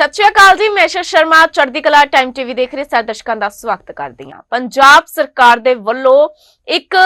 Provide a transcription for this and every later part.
ਸਤਿ ਸ਼੍ਰੀ ਅਕਾਲ ਜੀ, ਮੈਂ ਸ਼ਰ ਸ਼ਰਮਾ, ਚੜ੍ਹਦੀ ਕਲਾ ਟਾਈਮ ਟੀਵੀ ਦੇਖ ਰਹੇ ਸਾਰੇ ਦਰਸ਼ਕਾਂ ਦਾ ਸਵਾਗਤ ਕਰਦੀ ਹਾਂ। ਪੰਜਾਬ ਸਰਕਾਰ ਦੇ ਵੱਲੋਂ ਇੱਕ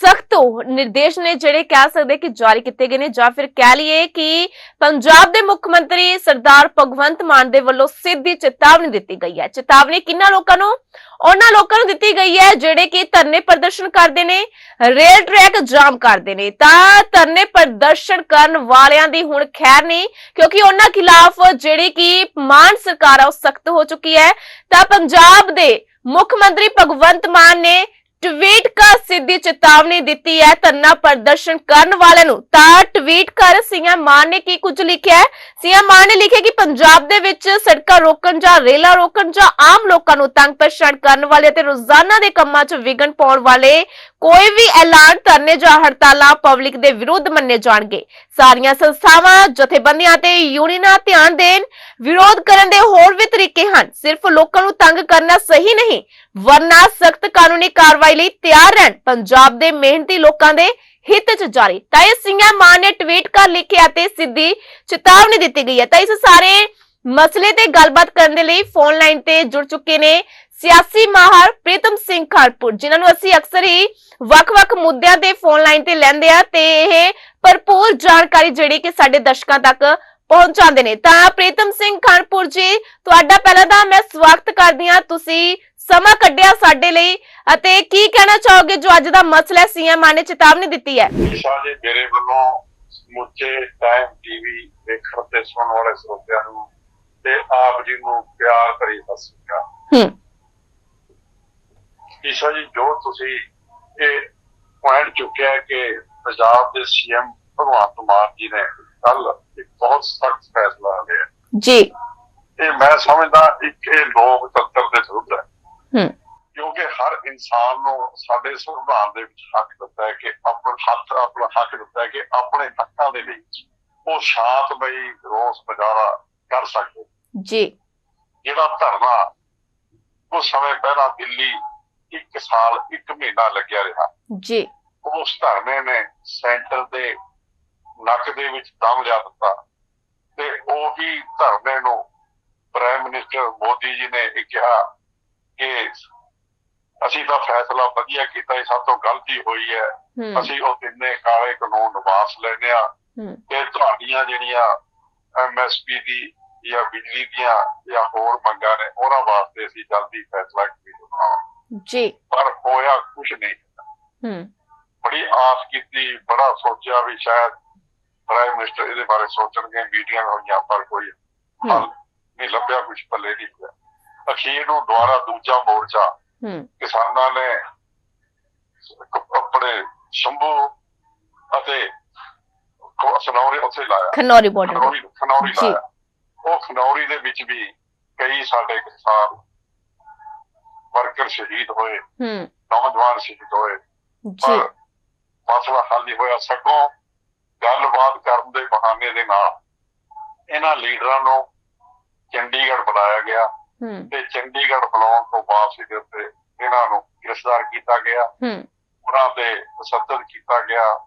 ਸਖਤ ਨਿਰਦੇਸ਼ ਨੇ ਜਿਹੜੇ ਕਹਿ ਸਕਦੇ ਕਿ ਜਾਰੀ ਕੀਤੇ ਗਏ ਨੇ ਜਾਂ ਫਿਰ ਕਹਿ ਲਈਏ ਕਿ ਪੰਜਾਬ ਦੇ ਮੁੱਖ ਮੰਤਰੀ ਸਰਦਾਰ ਭਗਵੰਤ ਮਾਨ ਦੇ ਵੱਲੋਂ ਸਿੱਧੀ ਚੇਤਾਵਨੀ ਦਿੱਤੀ ਗਈ ਹੈ। ਚੇਤਾਵਨੀ ਕਿੰਨਾ ਲੋਕਾਂ ਨੂੰ? ਉਹਨਾਂ ਲੋਕਾਂ ਨੂੰ ਦਿੱਤੀ ਗਈ ਹੈ ਜਿਹੜੇ ਕਿ ਧਰਨੇ ਪ੍ਰਦਰਸ਼ਨ ਕਰਦੇ ਨੇ, ਰੇਲ ਟਰੈਕ ਜਾਮ ਕਰਦੇ ਨੇ। ਤਾਂ ਧਰਨੇ ਪ੍ਰਦਰਸ਼ਨ ਕਰਨ ਵਾਲਿਆਂ ਦੀ ਹੁਣ ਖੈਰ ਨਹੀਂ, ਕਿਉਂਕਿ ਉਹਨਾਂ ਖਿਲਾਫ ਜਿਹੜੀ ਕਿ ਮਾਨ ਸਰਕਾਰ ਆ ਉਹ ਸਖਤ ਹੋ ਚੁੱਕੀ ਹੈ ਤਾਂ ਪੰਜਾਬ ਦੇ ਮੁੱਖ ਮੰਤਰੀ ਭਗਵੰਤ ਮਾਨ ਨੇ ਟਵੀਟ ਕਰ ਸਿੱਧੀ ਚੇਤਾਵਨੀ ਦਿੱਤੀ ਹੈ, ਧਰਨਾ ਪ੍ਰਦਰਸ਼ਨ ਕਰਨ ਵਾਲਿਆਂ ਨੂੰ। ਤਾਂ ਟਵੀਟ ਕਰ ਸੀਐਮ ਮਾਨ ਨੇ ਕੀ ਕੁਝ ਲਿਖਿਆ ਹੈ? ਸੀਐਮ ਮਾਨ ਨੇ ਲਿਖਿਆ ਕਿ ਪੰਜਾਬ ਦੇ ਵਿੱਚ ਸੜਕਾਂ ਰੋਕਣ ਜਾਂ ਰੇਲਾਂ ਰੋਕਣ ਜਾਂ ਆਮ ਲੋਕਾਂ ਨੂੰ ਤੰਗ ਪਰੇਸ਼ਾਨ ਕਰਨ ਵਾਲੇ ਅਤੇ ਰੋਜ਼ਾਨਾ ਦੇ ਕੰਮਾਂ 'ਚ ਵਿਘਨ ਪਾਉਣ ਵਾਲੇ ਕੋਈ ਵੀ ਐਲਾਨ ਧਰਨੇ ਜਾਂ ਹੜਤਾਲਾਂ ਪਬਲਿਕ ਦੇ ਵਿਰੁੱਧ ਮੰਨੇ ਜਾਣਗੇ। ਸਾਰੀਆਂ ਸੰਸਥਾਵਾਂ, ਜਥੇਬੰਦੀਆਂ ਤੇ ਯੂਨੀਅਨਾਂ ਧਿਆਨ ਦੇਣ, ਵਿਰੋਧ ਕਰਨ ਦੇ ਹੋਰ ਵੀ ਤਰੀਕੇ ਹਨ। ਸਿਰਫ ਲੋਕਾਂ ਨੂੰ ਤੰਗ ਕਰਨਾ ਸਹੀ ਨਹੀਂ ਵਰਨਾ ਸਖਤ ਕਾਨੂੰਨੀ ਕਾਰਵਾਈ ਲਈ ਤਿਆਰ ਰਹਿਣ। ਪੰਜਾਬ ਦੇ ਮਿਹਨਤੀ ਲੋਕਾਂ ਦੇ ਹਿੱਤ 'ਚ ਜਾਰੀ। ਤਾਂ ਇਹ ਸਿੰਘਾਂ ਮਾਨ ਨੇ ਟਵੀਟ ਕਰ ਲਿਖਿਆ ਤੇ ਸਿੱਧੀ ਚੇਤਾਵਨੀ ਦਿੱਤੀ ਗਈ ਹੈ। ਤਾਂ ਇਸ ਸਾਰੇ ਮਸਲੇ ਤੇ ਗੱਲਬਾਤ ਕਰਨ ਦੇ ਲਈ ਫੋਨ ਲਾਈਨ ਤੇ ਜੁੜ ਚੁੱਕੇ ਨੇ ਸਿਆਸੀ ਮਾਹਰ ਪ੍ਰੀਤਮ ਸਿੰਘ ਖਾਲਪੁਰ, ਜਿਨ੍ਹਾਂ ਨੂੰ ਅਸੀਂ ਅਕਸਰ ਹੀ ਵੱਖ-ਵੱਖ ਮੁੱਦਿਆਂ ਤੇ ਫੋਨ ਲਾਈਨ ਤੇ ਲੈਂਦੇ ਆ ਤੇ ਇਹ ਭਰਪੂਰ ਜਾਣਕਾਰੀ ਜਿਹੜੀ ਕਿ ਸਾਡੇ ਦਰਸ਼ਕਾਂ ਤੱਕ ਪਹੁੰਚਾਉਂਦੇ ਨੇ। ਤਾਂ ਪ੍ਰੀਤਮ ਸਿੰਘ ਖਾਨਪੁਰ ਜੀ, ਤੁਹਾਡਾ ਪਹਿਲਾਂ ਤਾਂ ਮੈਂ ਸਵਾਗਤ ਕਰਦੀ ਹਾਂ। ਤੁਸੀਂ ਸਮਾਂ ਕੱਢਿਆ ਸਾਡੇ ਲਈ ਅਤੇ ਕੀ ਕਹਿਣਾ ਚਾਹੋਗੇ ਜੋ ਅੱਜ ਦਾ ਮਸਲਾ ਸੀਐਮ ਨੇ ਚੇਤਾਵਨੀ ਦਿੱਤੀ ਹੈ। ਜੀ ਮੇਰੇ ਵੱਲੋਂ ਸਮੁੱਚੇ ਟਾਈਮ ਟੀਵੀ ਦੇਖਣ ਤੇ ਸੁਣਨ ਵਾਲੇ ਸਰੋਤਿਆਂ ਨੂੰ ਤੇ ਆਪ ਜੀ ਨੂੰ ਪਿਆਰ ਭਰੀ ਸਤਿ ਸ੍ਰੀ ਅਕਾਲ। ਹੂੰ। ਈਸ਼ਾ ਜੀ ਜੋ ਤੁਸੀਂ ਇਹ ਪੁਆਇੰਟ ਚੁੱਕਿਆ ਕਿ ਪੰਜਾਬ ਦੇ ਸੀਐਮ ਭਗਵੰਤ ਮਾਨ ਜੀ ਨੇ ਕੱਲ ਇੱਕ ਬਹੁਤ ਸਖਤ ਫੈਸਲਾ ਲਿਆ। ਜੀ। ਇਹ ਮੈਂ ਸਮਝਦਾ ਇੱਕ ਇਹ ਲੋਕਤੰਤਰ ਦੇ ਵਿਰੁੱਧ ਹੈ। ਹੂੰ। ਕਿਉਂਕਿ ਹਰ ਇਨਸਾਨ ਨੂੰ ਸਾਡੇ ਸੰਵਿਧਾਨ ਦੇ ਵਿੱਚ ਹੱਕ ਦਿੱਤਾ ਹੈ ਕਿ ਆਪਣਾ ਹੱਥ ਆਪਣਾ ਹੱਕ ਦਿੱਤਾ ਹੈ ਕਿ ਆਪਣੇ ਹੱਕਾਂ ਦੇ ਵਿੱਚ ਉਹ ਸ਼ਾਂਤਮਈ ਰੋਸ ਮੁਜ਼ਾਹਰਾ ਕਰ ਸਕਦੇ ਜੀ। ਜਿਹੜਾ ਧਰਨਾ ਉਸ ਸਮੇਂ ਪਹਿਲਾਂ ਦਿੱਲੀ ਇੱਕ ਸਾਲ ਇੱਕ ਮਹੀਨਾ ਲੱਗਿਆ ਰਿਹਾ। ਜੀ। ਉਸ ਧਰਨੇ ਨੇ ਸੈਂਟਰ ਦੇ ਨੱਕ ਦੇ ਵਿੱਚ ਦਮ ਲਿਆ ਦਿੱਤਾ। ਤੇ ਉਹੀ ਧਰਨੇ ਨੂੰ ਪ੍ਰਾਈਮ ਮਿਨਿਸਟਰ ਮੋਦੀ ਜੀ ਨੇ ਇਹ ਕਿਹਾ ਕਿ ਅਸੀਂ ਤਾਂ ਫੈਸਲਾ ਵਧੀਆ ਕੀਤਾ ਇਹ ਸਭ ਤੋਂ ਗਲਤੀ ਹੋਈ ਹੈ। ਅਸੀਂ ਉਹ ਤਿੰਨੇ ਕਾਲੇ ਕਾਨੂੰਨ ਵਾਪਸ ਲੈਣੇ ਆ ਤੇ ਤੁਹਾਡੀਆਂ ਜਿਹੜੀਆਂ ਐਮਐਸਪੀ ਦੀ ਜਾਂ ਬਿਜਲੀ ਦੀਆਂ ਜਾਂ ਹੋਰ ਮੰਗਾਂ ਨੇ ਉਹਨਾਂ ਵਾਸਤੇ ਅਸੀਂ ਜਲਦੀ ਫੈਸਲਾ ਕੀਤਾ ਜੀ। ਪਰ ਹੋਇਆ ਕੁਝ ਨਹੀਂ। ਹੂੰ। ਬੜੀ ਆਸ ਕੀਤੀ ਬੜਾ ਸੋਚਿਆ ਵੀ ਸ਼ਾਇਦ ਪ੍ਰਾਈਮ ਮਿਨਿਸਟਰ ਇਹਦੇ ਬਾਰੇ ਸੋਚਣਗੇ ਮੀਟਿੰਗਾਂ ਹੋਈਆਂ ਪਰ ਕੋਈ ਹੱਲ ਨਹੀਂ ਲੱਭਿਆ ਕੁਝ ਪੱਲੇ ਨਹੀਂ ਪਿਆ। ਅਖੀਰ ਨੂੰ ਦੁਬਾਰਾ ਦੂਜਾ ਮੋਰਚਾ ਕਿਸਾਨਾਂ ਨੇ ਆਪਣੇ ਸ਼ੰਭੂ ਅਤੇ ਸਨੌਰੀ ਉੱਥੇ ਲਾਇਆ। ਖਨੌਰੀ ਬਾਰਡਰ ਖਨੌਰੀ ਖਨੌਰੀ। ਲਾਇਆ। ਉਹ ਖਨੌਰੀ ਦੇ ਵਿੱਚ ਵੀ ਕਈ ਸਾਡੇ ਕਿਸਾਨ ਵਰਕਰ ਸ਼ਹੀਦ ਹੋਏ ਹੂੰ। ਨੌਜਵਾਨ ਸ਼ਹੀਦ ਹੋਏ। ਜੀ। ਮਸਲਾ ਹੱਲ ਨਹੀਂ ਹੋਇਆ। ਸਗੋਂ ਗੱਲਬਾਤ ਕਰਨ ਦੇ ਬਹਾਨੇ ਦੇ ਨਾਲ ਇਹਨਾਂ ਲੀਡਰਾਂ ਨੂੰ ਚੰਡੀਗੜ੍ਹ ਬੁਲਾਇਆ ਗਿਆ। ਤੇ ਚੰਡੀਗੜ੍ਹ ਬੁਲਾਉਣ ਤੋਂ ਵਾਪਸੀ ਦੇ ਉੱਤੇ ਇਹਨਾਂ ਨੂੰ ਗ੍ਰਿਫਤਾਰ ਕੀਤਾ ਗਿਆ। ਹੂੰ। ਉਹਨਾਂ ਤੇ ਤਸੱਦਦ ਕੀਤਾ ਗਿਆ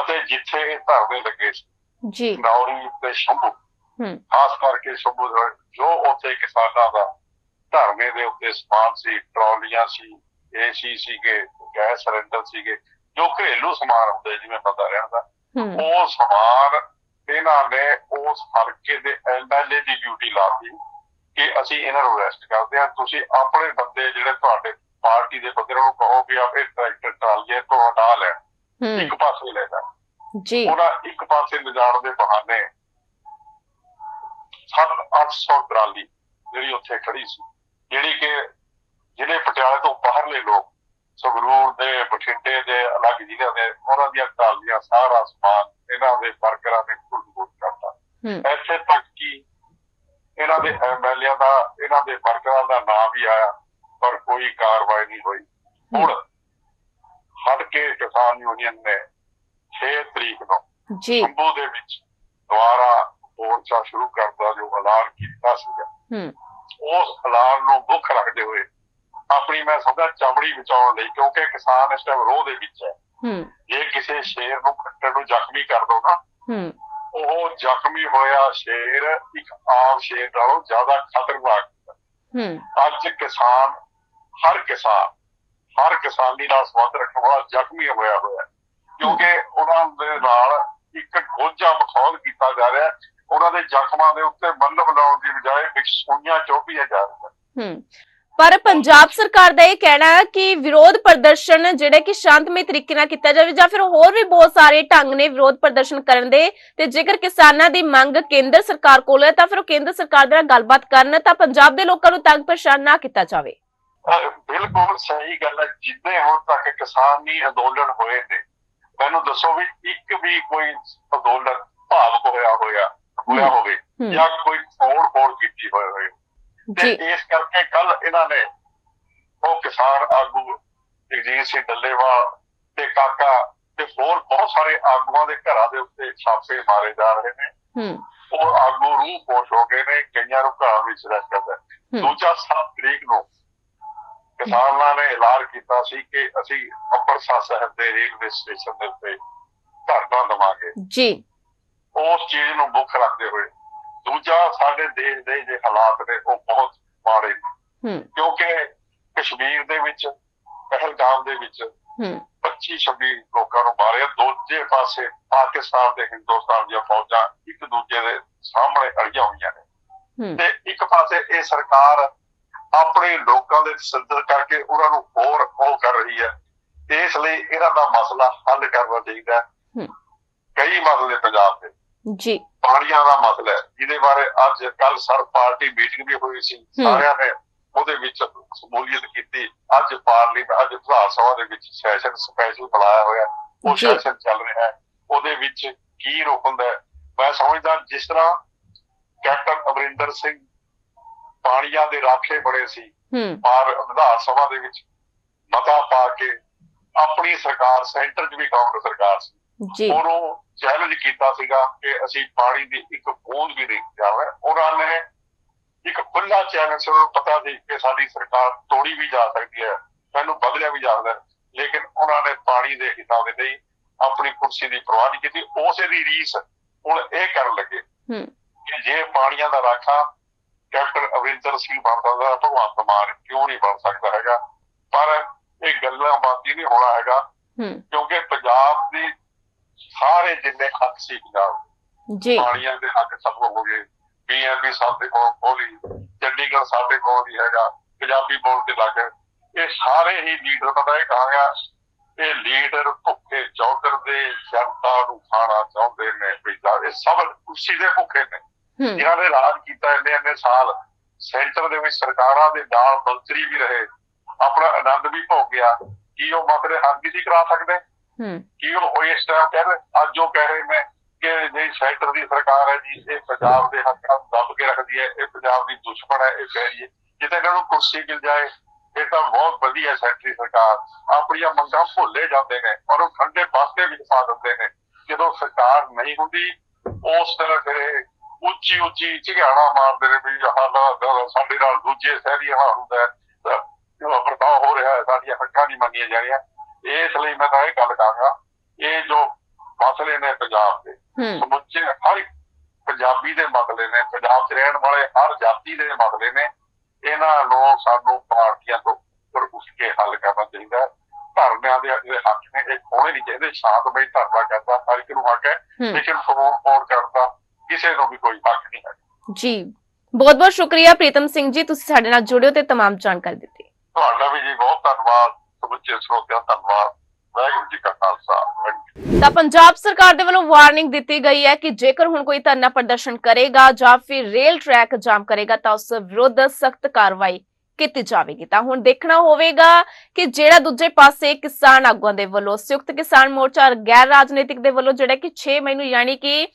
ਅਤੇ ਜਿੱਥੇ ਇਹ ਧਰਨੇ ਲੱਗੇ ਸੀ ਜੀ। ਨੌਰੀ ਤੇ ਸ਼ੰਭੂ। ਹੂੰ। ਖਾਸ ਕਰਕੇ ਸ਼ੰਭੂ ਜੋ ਉੱਥੇ ਕਿਸਾਨਾਂ ਦਾ ਧਰਨੇ ਦੇ ਉੱਤੇ ਸਮਾਨ ਸੀ ਟਰਾਲੀਆਂ ਸੀ ਏਸੀ ਸੀਗੇ ਗੈਸ ਸਿਲੰਡਰ ਸੀਗੇ ਜੋ ਘਰੇਲੂ ਸਮਾਨ ਹੁੰਦੇ ਜਿਵੇਂ ਪਤਾ ਰਹਿੰਦਾ ਉਹ ਸਮਾਨ ਇਹਨਾਂ ਨੇ ਉਸ ਹਲਕੇ ਦੇ ਐਮਐਲਏ ਦੀ ਡਿਊਟੀ ਲਾਤੀ ਕਿ ਅਸੀਂ ਇਹਨਾਂ ਨੂੰ ਅਰੈਸਟ ਕਰਦੇ ਹਾਂ। ਤੁਸੀਂ ਆਪਣੇ ਬੰਦੇ ਜਿਹੜੇ ਤੁਹਾਡੇ ਪਾਰਟੀ ਦੇ ਬੰਦੇ ਨੂੰ ਕਹੋ ਕਿ ਆਪੇ ਟਰੈਕਟਰ ਟਰਾਲੀਆਂ ਤੋਂ ਹਟਾ ਲੈਣ। ਇੱਕ ਪਾਸੇ ਲੈ ਜਾਣ ਜੀ। ਉਹਨਾਂ ਇੱਕ ਪਾਸੇ ਲਿਜਾਣ ਦੇ ਬਹਾਨੇ 7-800 ਟਰਾਲੀ ਜਿਹੜੀ ਉੱਥੇ ਖੜੀ ਸੀ। ਜਿਹੜੀ ਕਿ ਜਿਹੜੇ ਪਟਿਆਲੇ ਤੋਂ ਬਾਹਰਲੇ ਲੋਕ ਸੰਗਰੂਰ ਦੇ ਬਠਿੰਡੇ ਦੇ ਅਲੱਗ ਜ਼ਿਲ੍ਹਿਆਂ ਦੇ ਉਹਨਾਂ ਦੀਆਂ ਟਰਾਲੀਆਂ ਸਾਰਾ ਸਮਾਨ ਇਹਨਾਂ ਦੇ ਵਰਕਰਾਂ ਨੇ ਖੁਰਦ ਕਰਤਾ ਇੱਥੇ ਤੱਕ ਕਿ ਇਹਨਾਂ ਦੇ ਐਮਐਲਏ ਦਾ ਇਹਨਾਂ ਦੇ ਵਰਕਰਾਂ ਦਾ ਨਾਮ ਵੀ ਆਇਆ ਪਰ ਕੋਈ ਕਾਰਵਾਈ ਨਹੀਂ ਹੋਈ। ਹੁਣ ਹਟ ਕੇ ਕਿਸਾਨ ਯੂਨੀਅਨ ਨੇ 6 ਤਰੀਕ ਨੂੰ ਜੀ। ਸ਼ੰਭੂ ਦੇ ਵਿੱਚ ਦੁਬਾਰਾ ਮੋਰਚਾ ਸ਼ੁਰੂ ਕਰਦਾ ਜੋ ਐਲਾਨ ਕੀਤਾ ਸੀਗਾ ਹੂੰ। ਉਸ ਐਲਾਨ ਨੂੰ ਮੁੱਖ ਰੱਖਦੇ ਹੋਏ ਆਪਣੀ ਮੈਂ ਸਮਝਦਾ ਚਮੜੀ ਬਚਾਉਣ ਲਈ ਕਿਉਂਕਿ ਕਿਸਾਨ ਇਸ ਟਾਈਮ ਰੋਹ ਦੇ ਵਿੱਚ ਹੈ। ਹੂੰ। ਜੇ ਕਿਸੇ ਸ਼ੇਰ ਨੂੰ ਕੱਟਣ ਨੂੰ ਜ਼ਖਮੀ ਕਰ ਦੋ ਨਾ ਹੂੰ। ਉਹ ਜ਼ਖਮੀ ਹੋਇਆ ਸ਼ੇਰ ਇੱਕ ਆਮ ਸ਼ੇਰ ਨਾਲੋਂ ਜ਼ਿਆਦਾ ਖਤਰਨਾਕ ਹੂੰ ਅੱਜ ਕਿਸਾਨ ਹਰ ਕਿਸਾਨ ਹਰ ਕਿਸਾਨੀ ਨਾਲ ਸੰਬੰਧ ਰੱਖਣ ਵਾਲਾ ਜ਼ਖਮੀ ਹੋਇਆ ਹੋਇਆ। ਕਿਉਂਕਿ ਉਹਨਾਂ ਦੇ ਨਾਲ ਇੱਕ ਗੋਝਾ ਮਖੌਲ ਕੀਤਾ ਜਾ ਰਿਹਾ। ਉਹਨਾਂ ਦੇ ਜ਼ਖਮਾਂ ਦੇ ਉੱਤੇ ਮੱਲਮ ਲਾਉਣ ਦੀ ਬਜਾਏ ਵਿੱਚ ਸੂਈਆਂ ਚੋਪੀਆਂ ਜਾ ਰਹੀਆਂ ਹੂੰ ਪਰ ਪੰਜਾਬ ਸਰਕਾਰ ਦਾ ਇਹ ਕਹਿਣਾ ਹੈ ਕਿ ਵਿਰੋਧ ਪ੍ਰਦਰਸ਼ਨ ਜਿਹੜੇ ਕਿ ਸ਼ਾਂਤਮਈ ਤਰੀਕੇ ਨਾਲ ਕੀਤਾ ਜਾਵੇ ਜਾਂ ਫਿਰ ਹੋਰ ਵੀ ਬਹੁਤ ਸਾਰੇ ਢੰਗ ਨੇ ਵਿਰੋਧ ਪ੍ਰਦਰਸ਼ਨ ਕਰਨ ਦੇ ਤੇ ਜੇਕਰ ਕਿਸਾਨਾਂ ਦੀ ਮੰਗ ਕੇਂਦਰ ਸਰਕਾਰ ਕੋਲ ਹੈ ਤਾਂ ਫਿਰ ਉਹ ਕੇਂਦਰ ਸਰਕਾਰ ਦੇ ਨਾਲ ਗੱਲਬਾਤ ਕਰਨ ਤਾਂ ਪੰਜਾਬ ਦੇ ਲੋਕਾਂ ਨੂੰ ਤੰਗ ਪਰੇਸ਼ਾਨ ਨਾ ਕੀਤਾ ਜਾਵੇ ਬਿਲਕੁਲ ਸਹੀ ਗੱਲ ਹੈ ਜਿੰਨੇ ਹੁਣ ਤੱਕ ਕਿਸਾਨੀ ਅੰਦੋਲਨ ਹੋਏ ਨੇ ਮੈਨੂੰ ਦੱਸੋ ਵੀ ਇੱਕ ਵੀ ਕੋਈ ਅੰਦੋਲਨ ਭਾਵਕ ਹੋਇਆ ਹੋਇਆ ਹੋਇਆ। ਹੋਵੇ ਜਾਂ ਕੋਈ ਫੋੜ ਫੋੜ ਕੀਤੀ ਹੋਵੇ ਤੇ ਜੀ ਇਸ ਕਰਕੇ ਕੱਲ ਇਹਨਾਂ ਨੇ ਉਹ ਕਿਸਾਨ ਆਗੂ ਜਗਜੀਤ ਸਿੰਘ ਡੱਲੇਵਾਲ ਤੇ ਕਾਕਾ ਤੇ ਹੋਰ ਬਹੁਤ ਸਾਰੇ ਆਗੂਆਂ ਦੇ ਘਰਾਂ ਦੇ ਉੱਤੇ ਛਾਪੇ ਮਾਰੇ ਜਾ ਰਹੇ ਨੇ। ਹੂੰ। ਉਹ ਆਗੂ ਰੂਹ ਪੋਸ਼ ਹੋ ਗਏ ਨੇ ਕਈਆਂ ਨੂੰ ਘਰਾਂ ਵਿੱਚ ਰਹਿ ਕਰਦਾ ਦੂਜਾ 7 ਤਰੀਕ ਨੂੰ ਕਿਸਾਨਾਂ ਨੇ ਐਲਾਨ ਕੀਤਾ ਸੀ ਕਿ ਅਸੀਂ ਅੰਮ੍ਰਿਤਸਰ ਸਾਹਿਬ ਦੇ ਰੇਲਵੇ ਸਟੇਸ਼ਨ ਦੇ ਉੱਤੇ ਧਰਨਾ ਦੇਵਾਂਗੇ। ਜੀ। ਉਸ ਚੀਜ਼ ਨੂੰ ਮੁੱਖ ਰੱਖਦੇ ਹੋਏ ਦੂਜਾ ਸਾਡੇ ਦੇਸ਼ ਦੇ ਜੇ ਹਾਲਾਤ ਨੇ ਉਹ ਬਹੁਤ ਮਾੜੇ ਨੇ। ਹੂੰ। ਕਿਉਂਕਿ ਕਸ਼ਮੀਰ ਦੇ ਵਿੱਚ ਪਹਿਲਗਾਮ ਦੇ ਵਿੱਚ ਹੂੰ। 25 26 ਲੋਕਾਂ ਨੂੰ ਮਾਰਿਆ। ਦੂਜੇ ਪਾਸੇ ਪਾਕਿਸਤਾਨ ਤੇ ਹਿੰਦੁਸਤਾਨ ਦੀਆਂ ਫੌਜਾਂ ਇੱਕ ਦੂਜੇ ਦੇ ਸਾਹਮਣੇ ਅੜੀਆਂ ਹੋਈਆਂ ਨੇ। ਤੇ ਇੱਕ ਪਾਸੇ ਇਹ ਸਰਕਾਰ ਆਪਣੇ ਲੋਕਾਂ ਦੇ ਤਸੱਦਦ ਕਰਕੇ ਉਹਨਾਂ ਨੂੰ ਹੋਰ ਉਹ ਕਰ ਰਹੀ ਹੈ। ਇਸ ਲਈ ਇਹਨਾਂ ਦਾ ਮਸਲਾ ਹੱਲ ਕਰਨਾ ਚਾਹੀਦਾ। ਕਈ ਮਸਲੇ ਪੰਜਾਬ ਦੇ ਜੀ। ਪਾਣੀਆਂ ਦਾ ਮਸਲਾ ਜਿਹਦੇ ਬਾਰੇ ਅੱਜ ਕੱਲ ਸਰ ਪਾਰਟੀ ਮੀਟਿੰਗ ਵੀ ਹੋਈ ਸੀ। ਸਾਰਿਆਂ ਨੇ ਉਹਦੇ ਵਿੱਚ ਸ਼ਮੂਲੀਅਤ ਕੀਤੀ। ਅੱਜ ਪਾਰਲੀਮੈਂਟ ਅੱਜ ਵਿਧਾਨ ਸਭਾ ਦੇ ਵਿੱਚ ਸੈਸ਼ਨ ਸਪੈਸ਼ਲ ਬੁਲਾਇਆ ਹੋਇਆ। ਉਹ। ਸੈਸ਼ਨ ਚੱਲ ਰਿਹਾ ਹੈ। ਉਹਦੇ ਵਿੱਚ ਕੀ ਰੁਕ ਹੁੰਦਾ ਮੈਂ ਸਮਝਦਾ ਜਿਸ ਤਰ੍ਹਾਂ ਕੈਪਟਨ ਅਮਰਿੰਦਰ ਸਿੰਘ ਪਾਣੀਆਂ ਦੇ ਰਾਖੇ ਬੜੇ ਸੀ। ਪਰ ਵਿਧਾਨ ਸਭਾ ਦੇ ਵਿੱਚ ਮਤਾ ਪਾ ਕੇ ਆਪਣੀ ਸਰਕਾਰ ਸੈਂਟਰ 'ਚ ਵੀ ਕਾਂਗਰਸ ਸਰਕਾਰ ਸੀ। ਜੀ। ਉਹਨੂੰ ਚੈਲੰਜ ਕੀਤਾ ਸੀਗਾ ਕਿ ਅਸੀਂ ਪਾਣੀ ਦੀ ਇੱਕ ਬੂੰਦ ਵੀ ਨਹੀਂ ਜਾਵੇ ਉਹਨਾਂ ਨੇ ਇੱਕ ਖੁੱਲਾ ਚੈਲੰਜ ਉਹਨਾਂ ਨੂੰ ਪਤਾ ਸੀ ਕਿ ਸਾਡੀ ਸਰਕਾਰ ਤੋੜੀ ਵੀ ਜਾ ਸਕਦੀ ਹੈ ਮੈਨੂੰ ਬਦਲਿਆ ਵੀ ਜਾ ਸਕਦਾ ਹੈ। ਲੇਕਿਨ ਉਹਨਾਂ ਨੇ ਪਾਣੀ ਦੇ ਹਿੱਤਾਂ ਦੇ ਲਈ ਆਪਣੀ ਕੁਰਸੀ ਦੀ ਪਰਵਾਹ ਨਹੀਂ ਕੀਤੀ। ਉਸੇ ਦੀ ਰੀਸ ਹੁਣ ਇਹ ਕਰਨ ਲੱਗੇ ਹੂੰ। ਕਿ ਜੇ ਪਾਣੀਆਂ ਦਾ ਰਾਖਾ ਕੈਪਟਨ ਅਮਰਿੰਦਰ ਸਿੰਘ ਬਣ ਸਕਦਾ ਭਗਵੰਤ ਮਾਨ ਕਿਉਂ ਨਹੀਂ ਬਣ ਸਕਦਾ ਹੈਗਾ? ਪਰ ਇਹ ਗੱਲਾਂ ਬਾਤੀ ਨਹੀਂ ਹੋਣਾ ਹੈਗਾ। ਹੂੰ। ਕਿਉਂਕਿ ਪੰਜਾਬ ਦੀ ਸਾਰੇ ਜਿੰਨੇ ਹੱਕ ਸੀ ਪੰਜਾਬ ਜੀ। ਪਾਣੀਆਂ ਦੇ ਹੱਕ ਸਭ ਹੋ ਗਏ ਬੀਐਮਬੀ ਸਾਡੇ ਕੋਲ ਖੋਲੀ ਚੰਡੀਗੜ੍ਹ ਸਾਡੇ ਕੋਲ ਵੀ ਹੈਗਾ ਪੰਜਾਬੀ ਬੋਲ ਕੇ ਲੱਗ ਇਹ ਸਾਰੇ ਹੀ ਲੀਡਰ ਪਤਾ ਇਹ ਕਹਾਂਗਾ ਇਹ ਲੀਡਰ ਭੁੱਖੇ ਚੌਧਰ ਦੇ ਜਨਤਾ ਨੂੰ ਖਾਣਾ ਚਾਹੁੰਦੇ ਨੇ ਪੰਜਾਬ ਇਹ ਸਭ ਕੁਰਸੀ ਦੇ ਭੁੱਖੇ ਨੇ। ਹੂੰ। ਜਿਨ੍ਹਾਂ ਨੇ ਰਾਜ ਕੀਤਾ ਇੰਨੇ ਇੰਨੇ ਸਾਲ ਸੈਂਟਰ ਦੇ ਵਿੱਚ ਸਰਕਾਰਾਂ ਦੇ ਨਾਲ ਮੰਤਰੀ ਵੀ ਰਹੇ ਆਪਣਾ ਆਨੰਦ ਵੀ ਭੋਗ ਗਿਆ। ਕੀ ਉਹ ਹੱਲ ਵੀ ਨਹੀਂ ਕਰਾ ਸਕਦੇ? ਹੂੰ ਕੀ ਉਹ ਇਸ ਤਰ੍ਹਾਂ ਕਹਿ ਰਹੇ, ਅੱਜ ਉਹ ਕਹਿ ਰਹੇ ਮੈਂ ਕਿ ਜਿਹੜੀ ਸੈਂਟਰ ਦੀ ਸਰਕਾਰ ਹੈ ਜੀ, ਇਹ ਪੰਜਾਬ ਦੇ ਹੱਕਾਂ ਨੂੰ ਦੱਬ ਕੇ ਰੱਖਦੀ ਹੈ, ਇਹ ਪੰਜਾਬ ਦੀ ਦੁਸ਼ਮਣ ਹੈ, ਇਹ ਕਹਿ ਰਹੀ ਹੈ ਜਿੱਥੇ ਇਹਨਾਂ ਨੂੰ ਕੁਰਸੀ ਮਿਲ ਜਾਏ, ਇਹ ਤਾਂ ਬਹੁਤ ਵਧੀਆ ਸੈਂਟਰੀ ਸਰਕਾਰ। ਆਪਣੀਆਂ ਮੰਗਾਂ ਭੁੱਲੇ ਜਾਂਦੇ ਨੇ ਔਰ ਉਹ ਠੰਡੇ ਪਾਸੇ ਵਿੱਚ ਪਾ ਦਿੰਦੇ ਨੇ। ਜਦੋਂ ਸਰਕਾਰ ਨਹੀਂ ਹੁੰਦੀ, ਉਸ ਤਰ੍ਹਾਂ ਫਿਰ ਉੱਚੀ ਉੱਚੀ ਝਿਗਾੜਾ ਮਾਰਦੇ ਨੇ ਵੀ ਹਾਲ ਸਾਡੇ ਨਾਲ ਦੂਜੇ ਸ਼ਹਿਰੀ ਹਾਲ ਹੁੰਦਾ ਹੈ। ਵਰਤਾਓ ਹੋ ਰਿਹਾ ਹੈ, ਸਾਡੀਆਂ ਹੱਕਾਂ ਨਹੀਂ ਮੰਨੀਆਂ ਜਾ ਰਹੀਆਂ। ਇਸ ਲਈ ਮੈਂ ਤਾਂ ਇਹ ਗੱਲ ਕਹਾਂਗਾ ਇਹ ਜੋ ਮਸਲੇ ਨੇ ਪੰਜਾਬ ਦੇ ਹੂੰ ਸਮੁੱਚੇ ਹਰ ਇੱਕ ਪੰਜਾਬੀ ਦੇ ਮਸਲੇ ਨੇ ਪੰਜਾਬ 'ਚ ਰਹਿਣ ਵਾਲੇ ਹਰ ਜਾਤੀ ਦੇ ਮਸਲੇ ਨੇ ਇਹਨਾਂ ਨੂੰ ਸਾਨੂੰ ਪਾਰਟੀਆਂ ਤੋਂ ਉੱਪਰ ਉੱਠ ਕੇ ਹੱਲ ਕਰਨਾ ਚਾਹੀਦਾ ਹੈ ਧਰਨਿਆਂ ਦੇ ਜਿਹੜੇ ਹੱਕ ਨੇ ਇਹ ਹੋਣੇ ਨਹੀਂ ਚਾਹੀਦੇ ਸ਼ਾਂਤਮਈ ਧਰਨਾ ਕਰਦਾ ਹਰ ਇੱਕ ਨੂੰ ਹੱਕ ਹੈ ਹੂੰ ਲੇਕਿਨ ਫੋਨ ਫੋਨ ਕਰਦਾ ਕਿਸੇ ਨੂੰ ਵੀ ਕੋਈ ਹੱਕ ਨਹੀਂ ਹੈ ਜੀ ਬਹੁਤ ਬਹੁਤ ਸ਼ੁਕਰੀਆ ਪ੍ਰੀਤਮ ਸਿੰਘ ਜੀ ਤੁਸੀਂ ਸਾਡੇ ਨਾਲ ਜੁੜਿਓ ਤੇ तमाम ਜਾਣਕਾਰੀ ਦਿੱਤੀ ਤੁਹਾਡਾ ਵੀ ਜੀ ਬਹੁਤ ਧੰਨਵਾਦ ਸਮੁੱਚੇ ਸਰੋਤਿਆਂ ਦਾ ਧੰਨਵਾਦ, ਵਾਹਿਗੁਰੂ ਜੀ ਕਾ ਖਾਲਸਾ ਤਾਂ ਪੰਜਾਬ ਸਰਕਾਰ ਦੇ ਵੱਲੋਂ ਵਾਰਨਿੰਗ ਦਿੱਤੀ ਗਈ ਹੈ ਕਿ ਜੇਕਰ ਹੁਣ ਕੋਈ ਧਰਨਾ ਪ੍ਰਦਰਸ਼ਨ ਕਰੇਗਾ ਜਾਂ ਫਿਰ ਰੇਲ ਟਰੈਕ ਜਾਮ ਕਰੇਗਾ, ਤਾਂ ਉਸ ਵਿਰੁੱਧ ਸਖਤ ਕਾਰਵਾਈ ਕੀਤੀ ਜਾਵੇਗੀ। ਤਾਂ ਹੁਣ ਦੇਖਣਾ ਹੋਵੇਗਾ ਕਿ ਜਿਹੜਾ ਦੂਜੇ ਪਾਸੇ ਕਿਸਾਨ ਆਗੂਆਂ ਦੇ ਵੱਲੋਂ ਸੰਯੁਕਤ ਕਿਸਾਨ ਮੋਰਚਾ ਗੈਰ ਰਾਜਨੀਤਿਕ ਦੇ ਵੱਲੋਂ ਜਿਹੜਾ ਕਿ 6 ਮਈ ਨੂੰ ਯਾਨੀ ਕਿ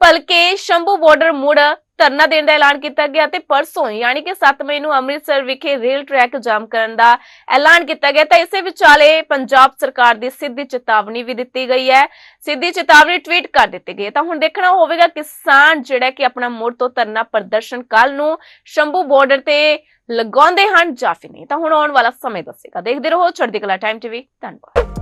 ਭਲਕੇ ਸ਼ੰਭੂ ਬਾਰਡਰ ਮੁੜ ਧਰਨਾ ਦੇਣ ਦਾ ਐਲਾਨ ਕੀਤਾ ਗਿਆ ਤੇ ਪਰਸੋਂ ਯਾਨੀ ਕਿ 7 ਮਈ ਨੂੰ ਅੰਮ੍ਰਿਤਸਰ ਵਿਖੇ ਰੇਲ ਟਰੈਕ ਜਾਮ ਕਰਨ ਦਾ ਐਲਾਨ ਕੀਤਾ ਗਿਆ। ਤਾਂ ਇਸੇ ਵਿਚਾਲੇ ਪੰਜਾਬ ਸਰਕਾਰ ਦੀ ਸਿੱਧੀ ਚੇਤਾਵਨੀ ਵੀ ਦਿੱਤੀ ਗਈ ਹੈ। ਸਿੱਧੀ ਚੇਤਾਵਨੀ ਟਵੀਟ ਕਰ ਦਿੱਤੀ ਗਈ ਹੈ। ਤਾਂ ਹੁਣ ਦੇਖਣਾ ਹੋਵੇਗਾ ਕਿਸਾਨ ਜਿਹੜਾ ਕਿ ਆਪਣਾ ਮੁੜ ਤੋਂ ਧਰਨਾ ਪ੍ਰਦਰਸ਼ਨ ਕੱਲ ਨੂੰ ਸ਼ੰਭੂ ਬਾਰਡਰ ਤੇ ਲਗਾਉਂਦੇ ਹਨ ਜਾਂ ਫਿਰ ਨਹੀਂ। ਤਾਂ ਹੁਣ ਆਉਣ ਵਾਲਾ ਸਮੇਂ ਦੱਸੇਗਾ। ਦੇਖਦੇ ਰਹੋ ਚੜ੍ਹਦੀ ਕਲਾ ਟਾਈਮ ਟੀਵੀ ਧੰਨਵਾਦ।